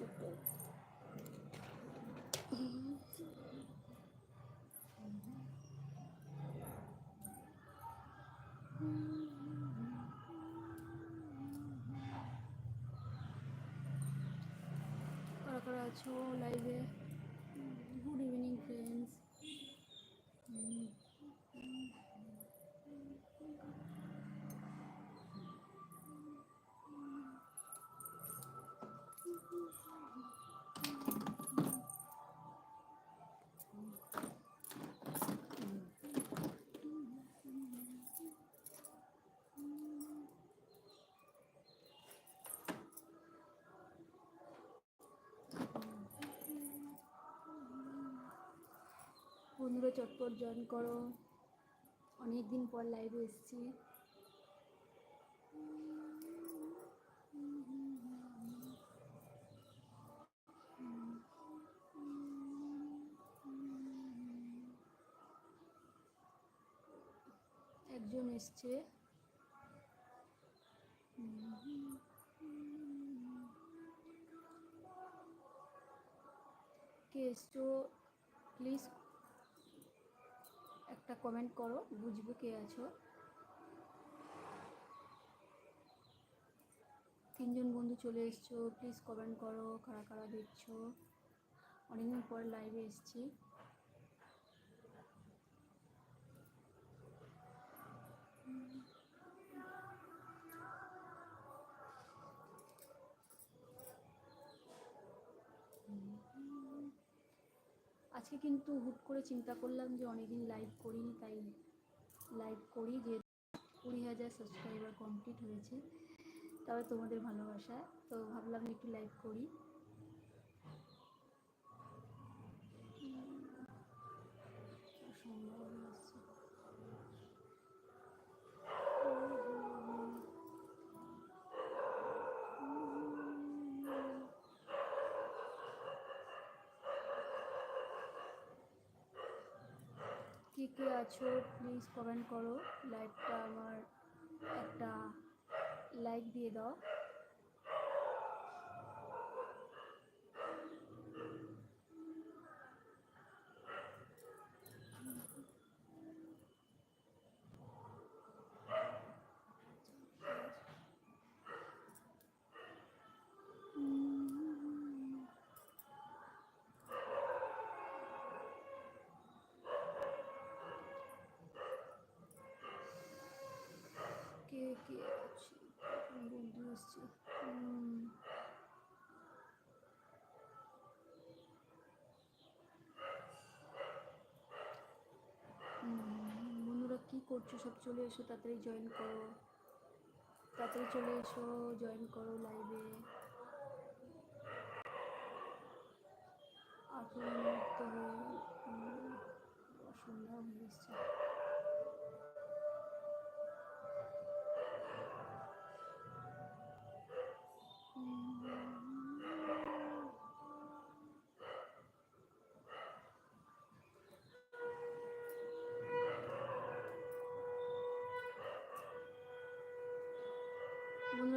কারা কারা আছো লাইভে গুড ইভিনিং ফ্রেন্ডস বন্ধুরা চটপট জয়েন করো। অনেক দিন পর লাইভে এসেছি। একজন এসছে। কে এসছো? প্লিজ একটা কমেন্ট করো, বুঝব কে আছো। তিনজন বন্ধু চলে এসছো প্লিজ কমেন্ট করো, কারা কারা দেখছ। অনেকদিন পর লাইভে এসেছি। আজকে কিন্তু হুট করে চিন্তা করলাম যে অনেকদিন লাইভ করিনি তাই লাইভ করি যে কুড়ি হাজার সাবস্ক্রাইবার কমপ্লিট হয়েছে তবে তোমাদের ভালোবাসা। তো ভাবলাম একটু লাইভ করি। অসম্ভব। কে কে আছো প্লিজ কমেন্ট করো। লাইকটা আমার একটা লাইক দিয়ে দাও কে কে আছে কোন বন্ধু আসছে হুম। হুম, বন্ধুরা কি করছ, সব চলে এসো, তাড়াতাড়ি জয়েন করো। তাড়াতাড়ি চলে এসো জয়েন করো লাইভে মিনিট তো সন্ধ্যা হয়ে এসছে।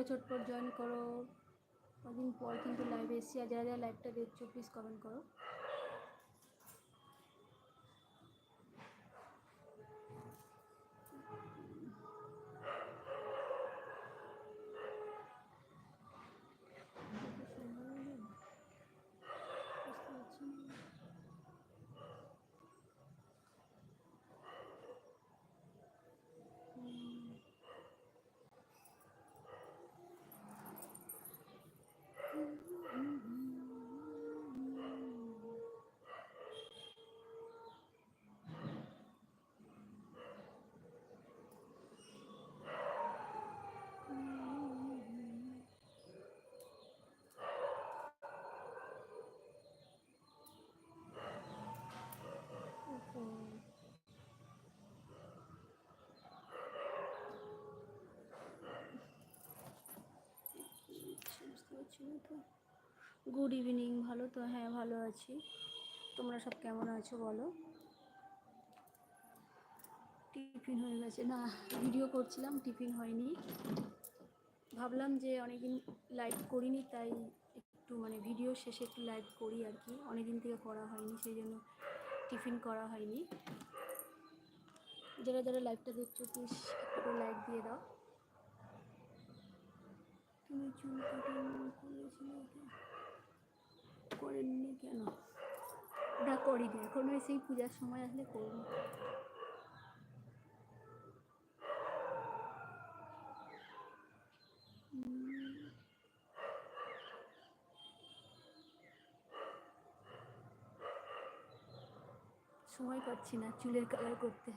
চটপট জয়েন করো। কদিন পর কিন্তু লাইভে এসছি আর যারা যারা লাইভটা দেখছ প্লিজ কমেন্ট করো বুঝতে পারছি না। না তো গুড ইভিনিং ভালো তো? হ্যাঁ ভালো আছি। তোমরা সব কেমন আছো বলো? টিফিন হয়ে গেছে। না ভিডিও করছিলাম, টিফিন হয়নি। ভাবলাম যে অনেকদিন লাইভ করিনি, তাই একটু মানে ভিডিও শেষে একটু লাইভ করি আর কি। অনেকদিন থেকে করা হয়নি, সেই জন্য টিফিন করা হয়নি। যারা যারা লাইভটা দেখছ প্লিজ একটু লাইক দিয়ে দাও। তুমি চুল কাটিং করেছিলে কি? করেননি কেন? না করিনি, এখন সেই পূজার সময় আসলে করব। সময় পাচ্ছি না চুলের কালার করতে।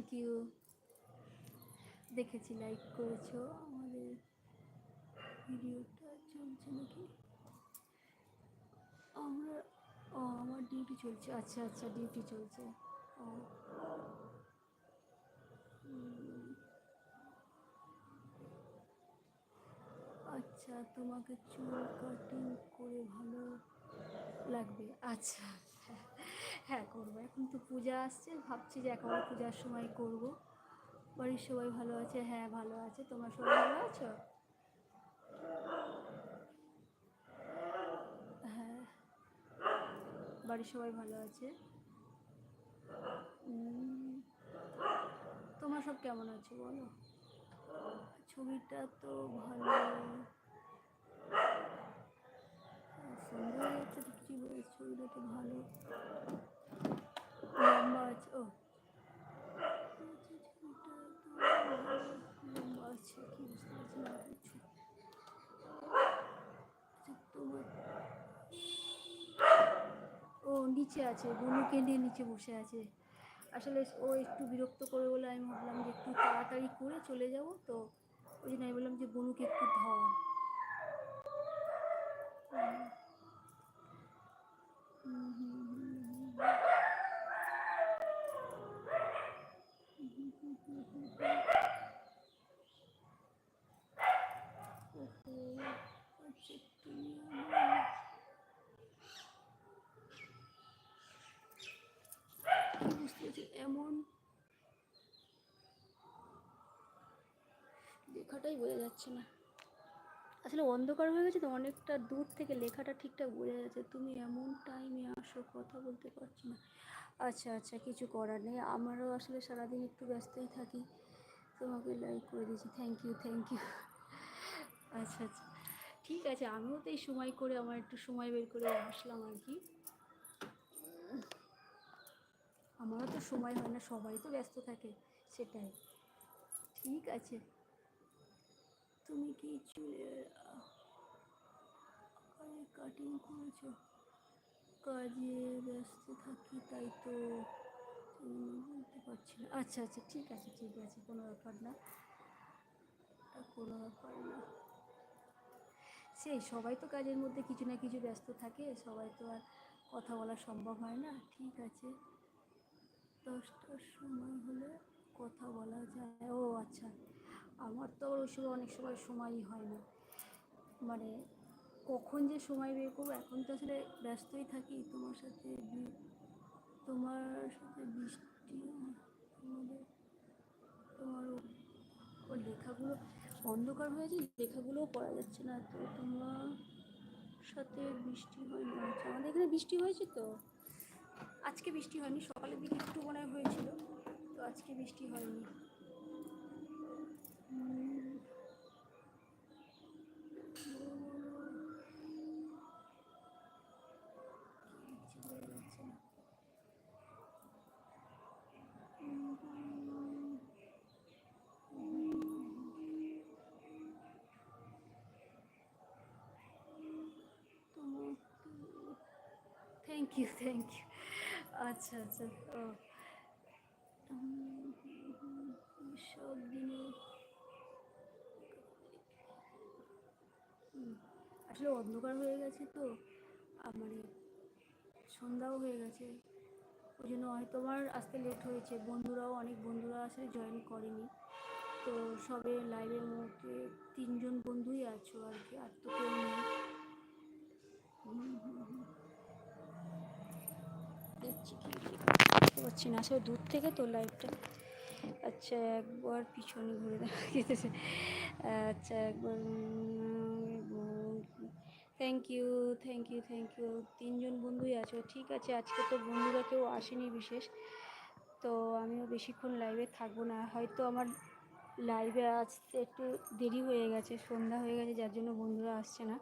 থ্যাংক ইউ দেখেছি লাইক করেছ আমাদের ভিডিওটা চলছে নাকি? আমরা, ও, আমার ডিউটি চলছে। আচ্ছা আচ্ছা ডিউটি চলছে। ও। আচ্ছা তোমাকে চুল কাটিং করে ভালো লাগবে। আচ্ছা। হ্যাঁ, করব। এখন তো পূজা আসছে ভাবছি যে একেবারে পূজার সময় করব। বাড়ির সবাই ভালো আছে? হ্যাঁ ভালো আছে। তোমরা সবাই ভালো আছো? হ্যাঁ বাড়ির সবাই ভালো আছে? তোমরা সব কেমন আছো বলো? ছবিটা তো ভালো। সুন্দর কিছু বলে ছবিটা তো ভালো লম্বা আছে ও লম্বা আছে কি বুঝতে পারছি না কিছু ও নিচে আছে বনুকে নিয়ে নিচে বসে আছে। আসলে ও একটু বিরক্ত করে বলে আমি ভাবলাম যে একটু তাড়াতাড়ি করে চলে যাব তো, ওই জন্য আমি বললাম যে বনুকে একটু ধর হুম, হুম, হুম, হুম, হুম, হুম। ওহো, আচ্ছা, তুমি আমার- কি এমন লেখাটাই বোঝা যাচ্ছে না। আসলে অন্ধকার হয়ে গেছে তো অনেকটা দূর থেকে লেখাটা ঠিকঠাক বোঝা যাচ্ছে। তুমি এমন টাইমে আসো, কথা বলতে পারছি না। আচ্ছা আচ্ছা কিছু করার নেই। আমারও আসলে সারাদিন একটু ব্যস্তই থাকি। তোমাকে লাইক করে দিয়েছি। থ্যাংক ইউ থ্যাংক ইউ আচ্ছা আচ্ছা। ঠিক আছে, আমিও তো এই সময় করে, আমার একটু সময় বের করে আসলাম আর কি। আমারও তো সময় হয় না, সবাই তো ব্যস্ত থাকে, সেটাই। ঠিক আছে। তুমি কি চুলের কাটিং করেছ? কাজে ব্যস্ত থাকি, তাই তো বলতে পারছি না। আচ্ছা আচ্ছা ঠিক আছে ঠিক আছে, কোনো ব্যাপার না। কোনো ব্যাপার না। সেই, সবাই তো কাজের মধ্যে কিছু না কিছু ব্যস্ত থাকে, সবাই তো আর কথা বলা সম্ভব হয় না। ঠিক আছে। দশটার সময় হলে কথা বলা যায়। ও আচ্ছা আমার তো ওই সময় অনেক সময় সময়ই হয় না। মানে কখন যে সময় বের করব, এখন তো আসলে ব্যস্তই থাকি। তোমার সাথে তোমার সাথে বৃষ্টি আমাদের তোমার ও- লেখাগুলো অন্ধকার হয়েছে লেখাগুলোও পড়া যাচ্ছে না। তো তোমার সাথে বৃষ্টি হয় না। আমাদের এখানে বৃষ্টি হয়েছে তো? আজকে বৃষ্টি হয়নি সকালের দিকে একটু মনে হয় হয়েছিল তো আজকে বৃষ্টি হয়নি। উম, কি লিখছি বোঝা আচ্ছা আচ্ছা সব দিনে আসলে অন্ধকার হয়ে গেছে তো আর মানে সন্ধ্যাও হয়ে গেছে। ওই জন্য হয়তো আমার আসতে লেট হয়েছে। বন্ধুরাও অনেক বন্ধুরা আসলে জয়েন করেনি। তো সবে লাইভের মধ্যে তিনজন বন্ধুই আছো আর কি আর তো কেউ নেই। হুম, হুম। দেখছি পারছি না, আসলে দূর থেকে তো লাইভটা আচ্ছা একবার পিছনে ঘুরে দেখা আচ্ছা একবার thank you thank you thank you তিনজন বন্ধুই আছো, ঠিক আছে, আজকে তো বন্ধুরা কেউ আসেনি বিশেষ। তো আমিও বেশিক্ষণ লাইভে থাকব না। হয়তো আমার লাইভে আসতে একটু দেরি হয়ে গেছে, সন্ধ্যা হয়ে গেছে, যার জন্য বন্ধুরা আসছে না।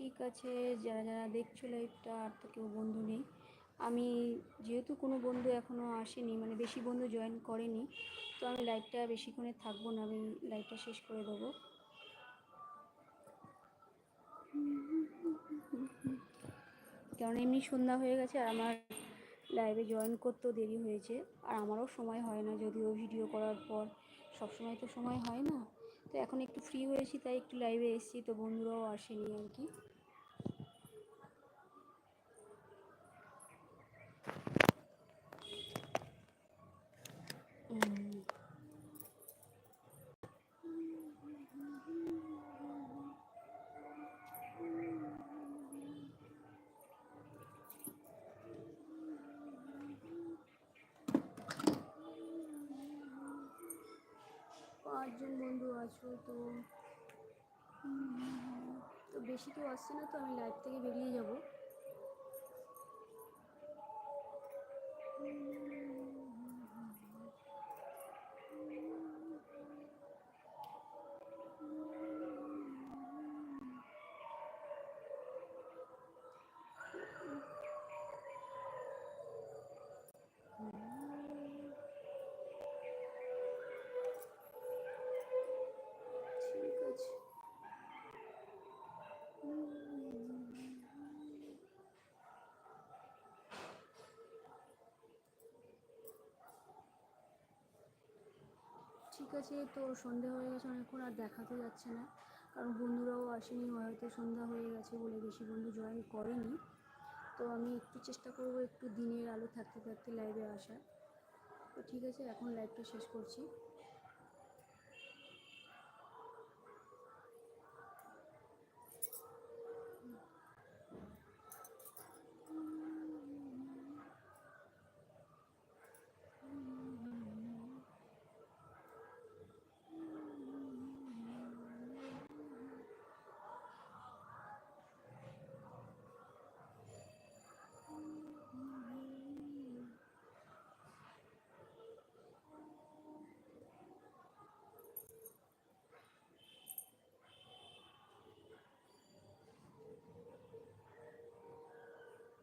ঠিক আছে, যারা যারা দেখছ লাইভটা আর তো কেউ বন্ধু নেই। আমি যেহেতু কোনো বন্ধু এখনও আসেনি মানে বেশি বন্ধু জয়েন করেনি, তো আমি লাইভটা বেশিক্ষণে থাকব না, আমি লাইভটা শেষ করে দেবো। কারণ এমনি সন্ধ্যা হয়ে গেছে, আর আমার লাইভে জয়েন করতেও দেরি হয়েছে, আর আমারও সময় হয় না, যদিও ভিডিও করার পর। সব সময় তো সময় হয় না, তো এখন একটু ফ্রি হয়েছি, তাই একটু লাইভে এসেছি, তো বন্ধুরাও আসেনি আর কি। আছো তো তো বেশি কেউ আসছে না তো আমি লাইভ থেকে বেরিয়ে যাব। ঠিক আছে, তো সন্ধে হয়ে গেছে অনেকক্ষণ আর দেখা তো যাচ্ছে না। কারণ বন্ধুরাও আসেনি, হয়তো সন্ধ্যা হয়ে গেছে বলে বেশি বন্ধু জয়েন করেনি। তো আমি একটু চেষ্টা করব একটু দিনের আলো থাকতে থাকতে লাইভে আসার। তো ঠিক আছে, এখন লাইভটা শেষ করছি।